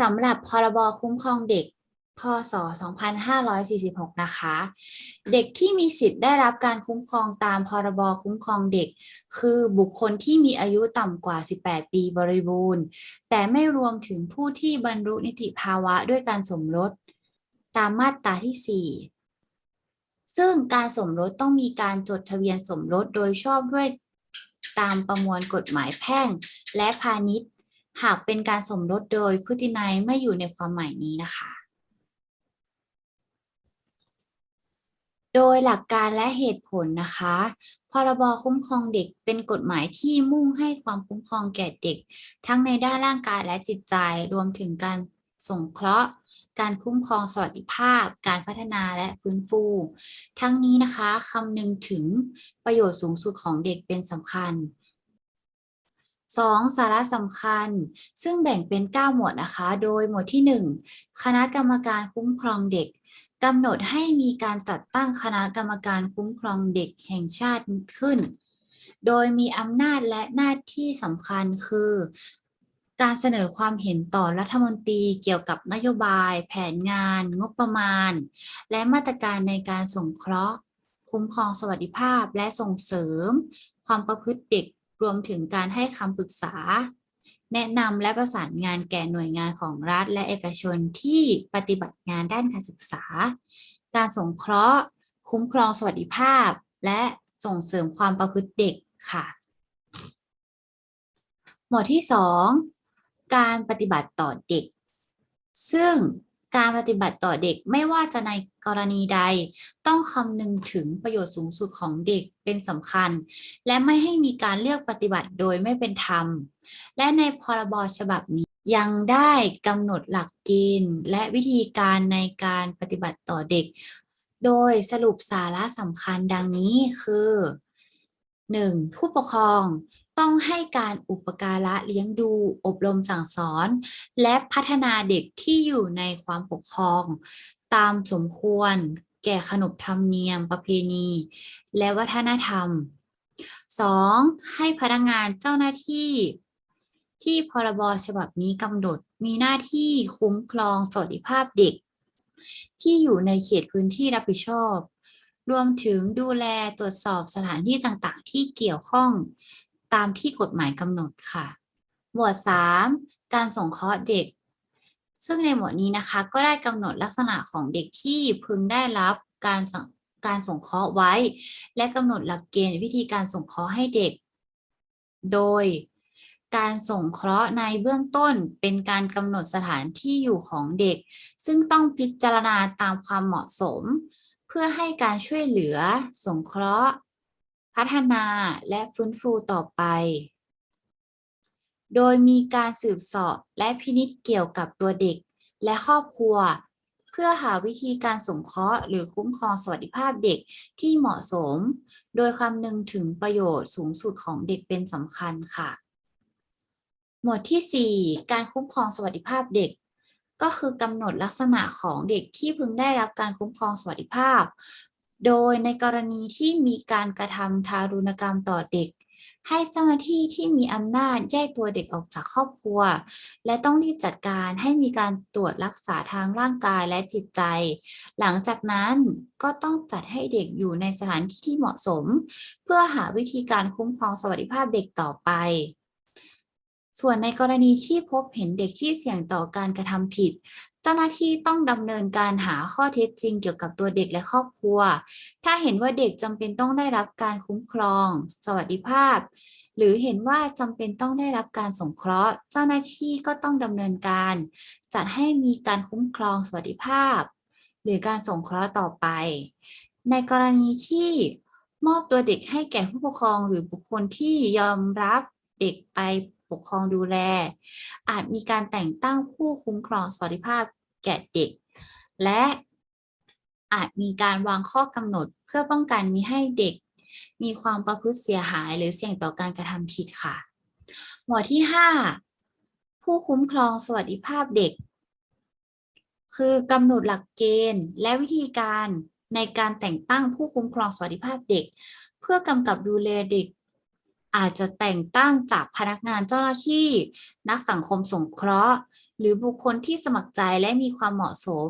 สำหรับพรบคุ้มครองเด็กพศ 2546 นะคะ เด็กที่มีสิทธิ์ได้รับการคุ้มครองตามพรบคุ้มครองเด็ก คือบุคคลที่มีอายุต่ำกว่า 18 ปีบริบูรณ์ แต่ไม่รวมถึงผู้ที่บรรลุนิติภาวะด้วยการสมรส ตามมาตราที่ 4 ซึ่งการสมรสต้องมีการจดทะเบียนสมรสโดยชอบด้วยตามประมวลกฎหมายแพ่งและพาณิชย์ หากเป็นการสมรสโดยพฤตินัยไม่อยู่ในความหมายนี้นะคะ โดยหลักการและเหตุผลนะคะ พรบคุ้มครองเด็กเป็นกฎหมายที่มุ่งให้ความคุ้มครองแก่เด็ก ทั้งในด้านร่างกายและจิตใจรวมถึงการสงเคราะห์ การคุ้มครองสวัสดิภาพ การพัฒนาและฟื้นฟู ทั้งนี้นะคะคำนึงถึงประโยชน์สูงสุดของเด็กเป็นสำคัญ 2. สาระสำคัญ ซึ่งแบ่งเป็น 9 หมวดนะคะ โดยหมวดที่ 1 คณะกรรมการคุ้มครองเด็กกำหนดให้มีการจัดตั้งคณะกรรมการคุ้มครองเด็กแห่งชาติขึ้น โดยมีอำนาจและหน้าที่สำคัญคือ การเสนอความเห็นต่อรัฐมนตรีเกี่ยวกับนโยบาย แผนงาน งบประมาณ และมาตรการในการสงเคราะห์ คุ้มครองสวัสดิภาพและส่งเสริม ความประพฤติเด็ก รวมถึงการให้คำปรึกษา แนะนำและประสานงานแก่หน่วยงานของรัฐและเอกชนที่ปฏิบัติงานด้านการศึกษา การสงเคราะห์ คุ้มครองสวัสดิภาพ และส่งเสริมความประพฤติเด็กค่ะ หมวดที่ 2 การปฏิบัติต่อเด็ก ซึ่ง การปฏิบัติต่อเด็กไม่ว่าจะในกรณีใด ต้องคำนึงถึงประโยชน์สูงสุดของเด็กเป็นสำคัญ และไม่ให้มีการเลือกปฏิบัติโดยไม่เป็นธรรม และในพรบฉบับนี้ยังได้กำหนดหลักเกณฑ์และวิธีการในการปฏิบัติต่อเด็ก โดยสรุปสาระสำคัญดังนี้คือ 1. ผู้ปกครอง ต้องให้การอุปการะเลี้ยงดู อบรมสั่งสอน และพัฒนาเด็กที่อยู่ในความปกครอง ตามสมควร แก่ขนบธรรมเนียมประเพณี และวัฒนธรรม 2. ให้พนักงานเจ้าหน้าที่ ที่พรบฉบับนี้กำหนดมีหน้าที่คุ้มครองสวัสดิภาพเด็ก ที่อยู่ในเขตพื้นที่รับผิดชอบ รวมถึงดูแลตรวจสอบสถานที่ต่างๆ ที่เกี่ยวข้อง ตามที่กฎหมายกำหนดค่ะ หมวด 3 การส่งเคราะห์เด็ก ซึ่งในหมวดนี้นะคะก็ได้กำหนดลักษณะของเด็กที่พึงได้รับการสการสงเคราะห์ไว้ และกำหนดหลักเกณฑ์วิธีการส่งเคราะห์ให้เด็ก โดยการส่งเคราะห์ในเบื้องต้นเป็นการกำหนดสถานที่อยู่ของเด็ก ซึ่งต้องพิจารณาตามความเหมาะสม เพื่อให้การช่วยเหลือ สงเคราะห์ พัฒนาและฟื้นฟูต่อไป โดยมีการสืบเสอบและพินิจเกี่ยวกับตัวเด็กและครอบครัว เพื่อหาวิธีการสงเคราะห์หรือคุ้มครองสวัสดิภาพเด็กที่เหมาะสม โดยคำนึงถึงประโยชน์สูงสุดของเด็กเป็นสำคัญค่ะ หมวดที่ 4 การคุ้มครองสวัสดิภาพเด็กก็คือกำหนดลักษณะของเด็กที่พึงได้รับการคุ้มครองสวัสดิภาพ โดยในกรณีที่มีการกระทำทารุณกรรมต่อเด็ก ให้เจ้าหน้าที่ที่มีอำนาจแยกตัวเด็กออกจากครอบครัว และต้องรีบจัดการให้มีการตรวจรักษาทางร่างกายและจิตใจ หลังจากนั้นก็ต้องจัดให้เด็กอยู่ในสถานที่ที่เหมาะสม เพื่อหาวิธีการคุ้มครองสวัสดิภาพเด็กต่อไป ส่วนในกรณีที่พบเห็นเด็กที่เสี่ยงต่อการกระทำผิด จ้าหน้าที่ต้องดำเนินการหาข้อเท็จจริงเกี่ยวกับตัวเด็กและครอบครัว ถ้าเห็นว่าเด็กจำเป็นต้องได้รับการคุ้มครอง สวัสดิภาพ หรือเห็นว่าจำเป็นต้องได้รับการสงเคราะห์ เจ้าหน้าที่ก็ต้องดำเนินการ จัดให้มีการคุ้มครองสวัสดิภาพ หรือการสงเคราะห์ต่อไป ในกรณีที่มอบตัวเด็กให้แก่ผู้ปกครองหรือบุคคลที่ยอมรับเด็กไป ปกครองดูแล อาจมีการแต่งตั้งผู้คุ้มครองสวัสดิภาพแก่เด็ก และอาจมีการวางข้อกำหนดเพื่อป้องกันมิให้เด็ก มีความประพฤติเสียหายหรือเสี่ยงต่อการกระทำผิดค่ะ หมวดที่ 5 ผู้คุ้มครองสวัสดิภาพเด็ก คือกำหนดหลักเกณฑ์ และวิธีการในการแต่งตั้งผู้คุ้มครองสวัสดิภาพเด็ก เพื่อกำกับดูแลเด็ก อาจจะแต่งตั้งจากพนักงานเจ้าหน้าที่ นักสังคมสงเคราะห์ หรือบุคคลที่สมัครใจและมีความเหมาะสม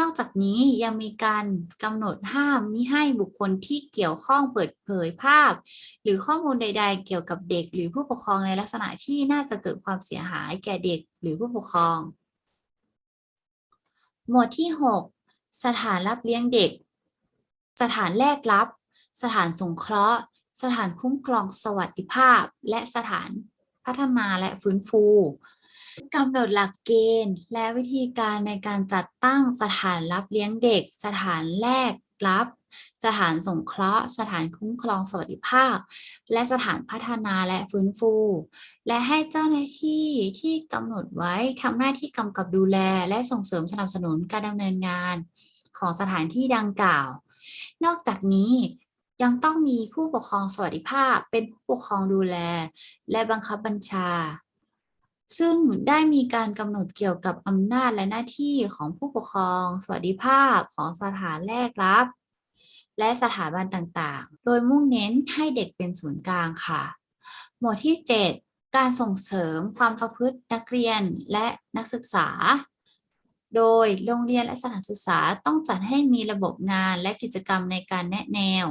นอกจากนี้ยังมีการกำหนดห้ามมิให้บุคคลที่เกี่ยวข้องเปิดเผยภาพ หรือข้อมูลใด ๆ เกี่ยวกับเด็ก หรือผู้ปกครองในลักษณะที่น่าจะเกิดความเสียหายแก่เด็กหรือผู้ปกครอง หมวดที่ 6 สถานรับเลี้ยงเด็ก สถานแรกรับ สถานสงเคราะห์ สถานคุ้มครองสวัสดิภาพ และสถานพัฒนาและฟื้นฟูกำหนดหลักเกณฑ์ และวิธีการในการจัดตั้งสถานรับเลี้ยงเด็ก สถานแรกรับ สถานสงเคราะห์ สถานคุ้มครองสวัสดิภาพ และสถานพัฒนาและฟื้นฟู และให้เจ้าหน้าที่ที่กำหนดไว้ทำหน้าที่กำกับดูแล และส่งเสริมสนับสนุนการดำเนินงานของสถานที่ดังกล่าว นอกจากนี้ ยังต้องมีผู้ปกครองสวัสดิภาพเป็นผู้ปกครองดูแล และบังคับบัญชา ซึ่งได้มีการกำหนดเกี่ยวกับอำนาจและหน้าที่ของผู้ปกครอง สวัสดิภาพของสถานแรกรับ และสถาบันต่างๆ โดยมุ่งเน้นให้เด็กเป็นศูนย์กลางค่ะ หมวดที่ 7 การส่งเสริมความประพฤตินักเรียนและนักศึกษา โดยโรงเรียนและสถานศึกษาต้องจัดให้มีระบบงานและกิจกรรมในการแนะแนว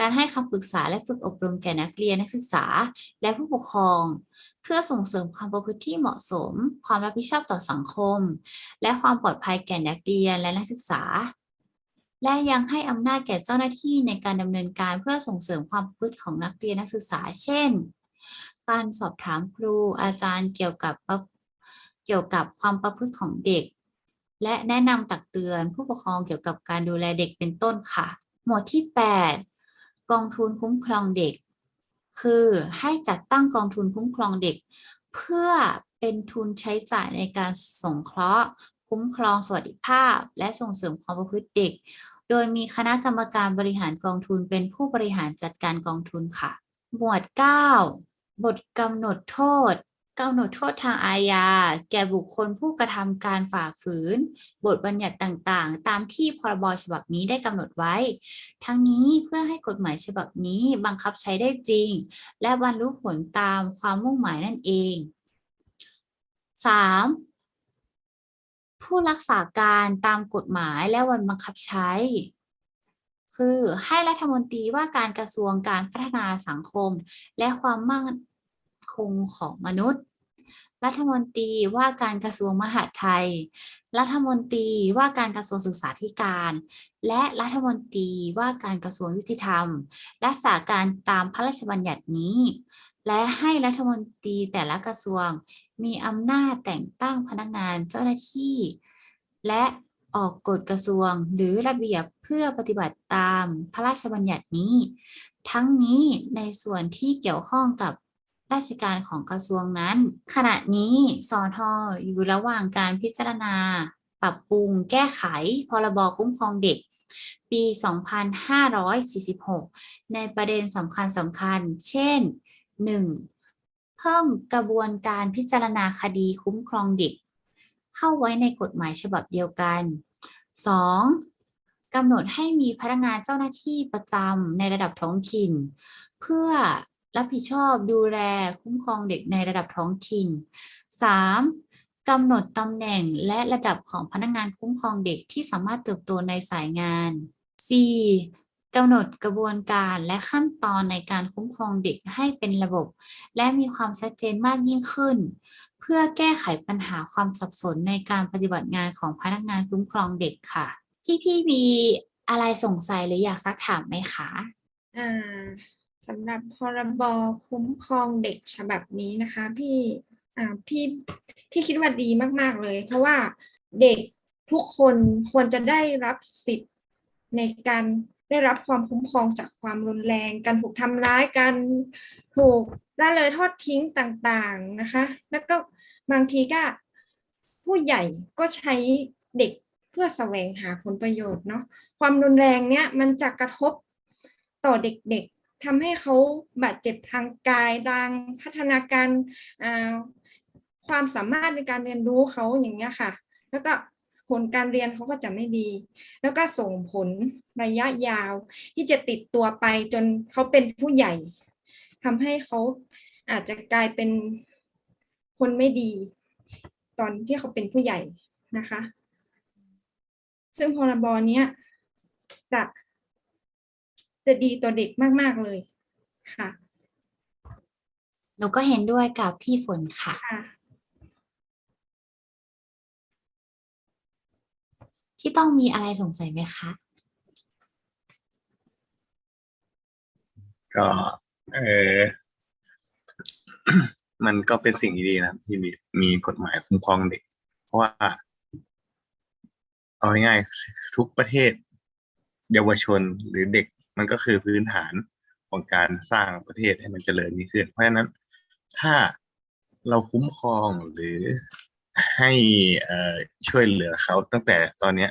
การให้คำปรึกษาและฝึกอบรมแก่นักเรียนนักศึกษา และผู้ปกครอง เพื่อส่งเสริมความประพฤติที่เหมาะสม ความรับผิดชอบต่อสังคม และความปลอดภัยแก่นักเรียนและนักศึกษา และยังให้อำนาจแก่เจ้าหน้าที่ในการดำเนินการเพื่อส่งเสริมความประพฤติของนักเรียนนักศึกษา เช่น การสอบถามครูอาจารย์เกี่ยวกับเกี่ยวกับความประพฤติของเด็ก และแนะนำตักเตือนผู้ปกครองเกี่ยวกับการดูแลเด็กเป็นต้นค่ะ หมวดที่ 8 กองทุนคุ้มครองเด็ก คือให้จัดตั้งกองทุนคุ้มครองเด็ก เพื่อเป็นทุนใช้จ่ายในการสงเคราะห์ คุ้มครองสวัสดิภาพ และส่งเสริมความประพฤติเด็ก โดยมีคณะกรรมการบริหารกองทุนเป็นผู้บริหารจัดการกองทุนค่ะ หมวด 9 บทกำหนดโทษ กำหนดโทษทางอาญา แก่บุคคลผู้กระทำการฝ่าฝืน บทบัญญัติต่างๆ ตามที่พรบฉบับนี้ได้กำหนดไว้ ทั้งนี้เพื่อให้กฎหมายฉบับนี้บังคับใช้ได้จริง และบรรลุผลตามความมุ่งหมายนั่นเอง 3. ผู้รักษาการตามกฎหมายและวันบังคับใช้ คือให้รัฐมนตรีว่าการกระทรวงการพัฒนาสังคม และความมั่น คงของมนุษย์ รัฐมนตรีว่าการกระทรวงมหาดไทย รัฐมนตรีว่าการกระทรวงศึกษาธิการ และรัฐมนตรีว่าการกระทรวงยุติธรรม รักษาการตามพระราชบัญญัตินี้ และให้รัฐมนตรีแต่ละกระทรวง มีอำนาจแต่งตั้งพนักงานเจ้าหน้าที่ และออกกฎกระทรวงหรือระเบียบเพื่อปฏิบัติตามพระราชบัญญัตินี้ ทั้งนี้ในส่วนที่เกี่ยวข้องกับ ราชการของกระทรวงนั้น ขณะนี้สอทออยู่ระหว่างการพิจารณา ปรับปรุงแก้ไข พรบคุ้มครองเด็ก ปี 2546 ในประเด็นสำคัญสำคัญ เช่น 1. เพิ่มกระบวนการพิจารณาคดีคุ้มครองเด็ก เข้าไว้ในกฎหมายฉบับเดียวกัน 2. กำหนดให้มีพนักงานเจ้าหน้าที่ประจำในระดับท้องถิ่น เพื่อ รับผิดชอบดูแลคุ้มครองเด็กในระดับท้องถิ่น 3. กำหนดตำแหน่งและระดับของพนักงานคุ้มครองเด็กที่สามารถเติบโตในสายงาน 4. กำหนดกระบวนการและขั้นตอนในการคุ้มครองเด็กให้เป็นระบบ และมีความชัดเจนมากยิ่งขึ้น เพื่อแก้ไขปัญหาความสับสนในการปฏิบัติงานของพนักงานคุ้มครองเด็กค่ะ ที่พี่มีอะไรสงสัยหรืออยากซักถามไหมคะอ่า สำหรับพรบคุ้มครองเด็กฉบับนี้นะคะ พี่อ่าพี่พี่คิดว่าดีมาก ๆ เลย เพราะว่าเด็กทุกคนควรจะได้รับสิทธิ์ในการได้รับความคุ้มครองจากความรุนแรง การถูกทำร้ายการถูกละเลยทอดทิ้งต่างๆนะคะ แล้วก็บางทีก็ผู้ใหญ่ก็ใช้เด็กเพื่อแสวงหาผลประโยชน์เนาะความรุนแรงเนี้ยมันจะกระทบต่อเด็กๆ ทำให้เขาบาดเจ็บทางกายทางพัฒนาการความสามารถในการเรียนรู้เขาอย่างเงี้ยค่ะ แล้วก็ผลการเรียนเขาก็จะไม่ดี แล้วก็ส่งผลระยะยาว ที่จะติดตัวไปจนเขาเป็นผู้ใหญ่ทำให้เขาอาจจะกลายเป็นคนไม่ดี ตอนที่เขาเป็นผู้ใหญ่นะคะ ซึ่งพรบเนี้ยจะ จะดีต่อเด็กมาก ๆ เลยค่ะ หนูก็เห็นด้วยกับพี่ฝนค่ะ ค่ะที่ต้องมีอะไรสงสัยไหมคะ ก็ เออ มันก็เป็นสิ่งที่ดีนะครับที่มีมีกฎหมายคุ้มครองเด็ก เพราะว่า เอาง่ายๆทุกประเทศ เยาวชนหรือเด็ก มันก็คือพื้นฐานของการสร้างประเทศให้มันเจริญยิ่งขึ้น เพราะฉะนั้นถ้าเราคุ้มครองหรือให้ช่วยเหลือเขาตั้งแต่ตอนเนี้ย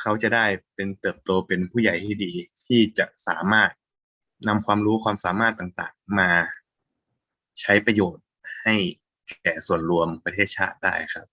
เขาจะได้เป็นเติบโตเป็นผู้ใหญ่ที่ดีที่จะสามารถนำความรู้ความสามารถต่างๆ มาใช้ประโยชน์ให้แก่ส่วนรวมประเทศชาติได้ครับ